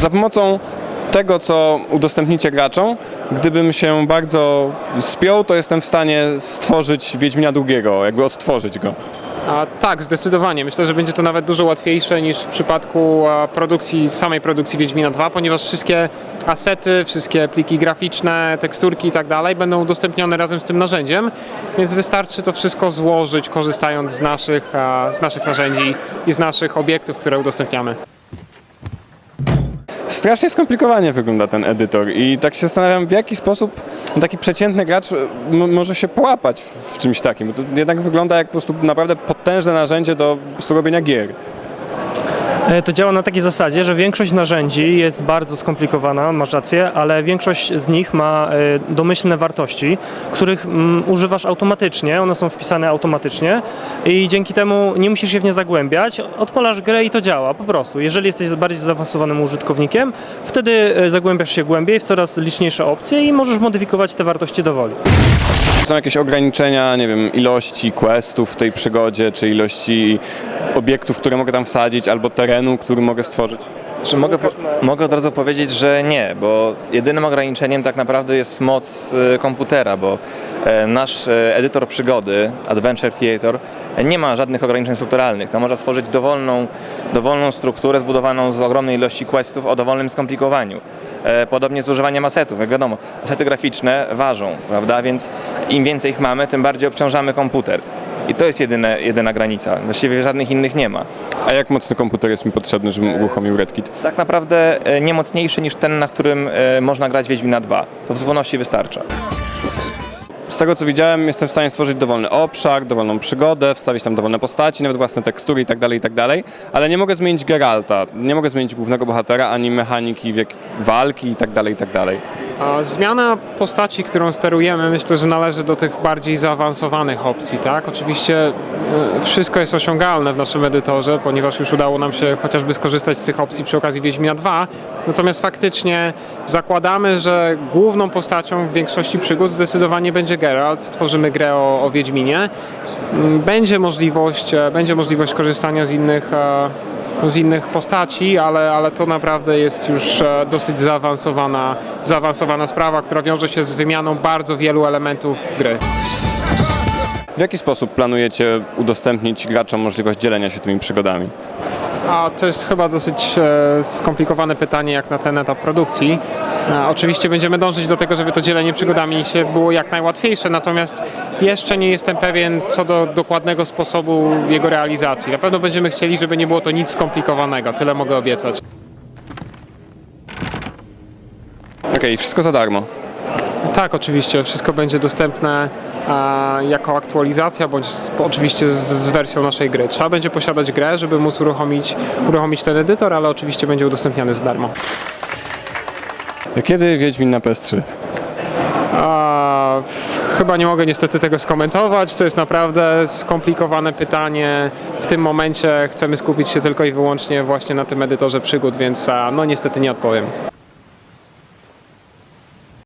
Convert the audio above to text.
Za pomocą tego, co udostępnicie graczom, gdybym się bardzo spiął, to jestem w stanie stworzyć Wiedźmina drugiego, jakby odtworzyć go. A, tak, zdecydowanie. Myślę, że będzie to nawet dużo łatwiejsze niż w przypadku a, produkcji, samej produkcji Wiedźmina 2, ponieważ wszystkie asety, wszystkie pliki graficzne, teksturki i tak dalej będą udostępnione razem z tym narzędziem, więc wystarczy to wszystko złożyć korzystając z naszych, a, z naszych narzędzi i z naszych obiektów, które udostępniamy. Strasznie skomplikowanie wygląda ten edytor i tak się zastanawiam, w jaki sposób taki przeciętny gracz m- może się połapać w czymś takim. To jednak wygląda jak po prostu naprawdę potężne narzędzie do prostu robienia gier. E, To działa na takiej zasadzie, że większość narzędzi jest bardzo skomplikowana, masz rację, ale większość z nich ma e, domyślne wartości, których mm, używasz automatycznie, one są wpisane automatycznie i dzięki temu nie musisz się w nie zagłębiać, odpalasz grę i to działa po prostu. Jeżeli jesteś bardziej zaawansowanym użytkownikiem, wtedy e, zagłębiasz się głębiej w coraz liczniejsze opcje i możesz modyfikować te wartości dowoli. Są jakieś ograniczenia, nie wiem, ilości questów w tej przygodzie, czy ilości obiektów, które mogę tam wsadzić, albo terenu, który mogę stworzyć? Czy mogę, po, mogę od razu powiedzieć, że nie, bo jedynym ograniczeniem tak naprawdę jest moc e, komputera, bo e, nasz e, edytor przygody, Adventure Creator, nie ma żadnych ograniczeń strukturalnych. To można stworzyć dowolną, dowolną strukturę zbudowaną z ogromnej ilości questów o dowolnym skomplikowaniu. E, Podobnie z używaniem asetów. Jak wiadomo, asety graficzne ważą, prawda? Więc im więcej ich mamy, tym bardziej obciążamy komputer. I to jest jedyne, jedyna granica. Właściwie żadnych innych nie ma. A jak mocny komputer jest mi potrzebny, żebym uruchomił RedKit? tak naprawdę e, nie mocniejszy niż ten, na którym e, można grać Wiedźmina 2. To w zupełności wystarcza. Z tego co widziałem, jestem w stanie stworzyć dowolny obszar, dowolną przygodę, wstawić tam dowolne postaci, nawet własne tekstury itd., itd., ale nie mogę zmienić Geralta, nie mogę zmienić głównego bohatera, ani mechaniki walki itd., itd. Zmiana postaci, którą sterujemy, myślę, że należy do tych bardziej zaawansowanych opcji, tak? Oczywiście e, wszystko jest osiągalne w naszym edytorze, ponieważ już udało nam się chociażby skorzystać z tych opcji przy okazji Wiedźmina 2, natomiast faktycznie zakładamy, że główną postacią w większości przygód zdecydowanie będzie Geralt. Tworzymy grę o, o Wiedźminie. Mm, Będzie możliwość, e, będzie możliwość korzystania z innych e, z innych postaci, ale, ale to naprawdę jest już e, dosyć zaawansowana, zaawansowana sprawa, która wiąże się z wymianą bardzo wielu elementów gry. W jaki sposób planujecie udostępnić graczom możliwość dzielenia się tymi przygodami? A to jest chyba dosyć e, skomplikowane pytanie jak na ten etap produkcji. E, oczywiście będziemy dążyć do tego, żeby to dzielenie przygodami się było jak najłatwiejsze, natomiast jeszcze nie jestem pewien co do dokładnego sposobu jego realizacji. Na pewno będziemy chcieli, żeby nie było to nic skomplikowanego, tyle mogę obiecać. Okej, wszystko za darmo. Tak, oczywiście. Wszystko będzie dostępne jako aktualizacja, bądź z, oczywiście z, z wersją naszej gry. Trzeba będzie posiadać grę, żeby móc uruchomić, uruchomić ten edytor, ale oczywiście będzie udostępniany za darmo. Kiedy Wiedźmin na PS3? A, f- chyba nie mogę niestety tego skomentować. To jest naprawdę skomplikowane pytanie. W tym momencie chcemy skupić się tylko i wyłącznie właśnie na tym edytorze przygód, więc no niestety nie odpowiem.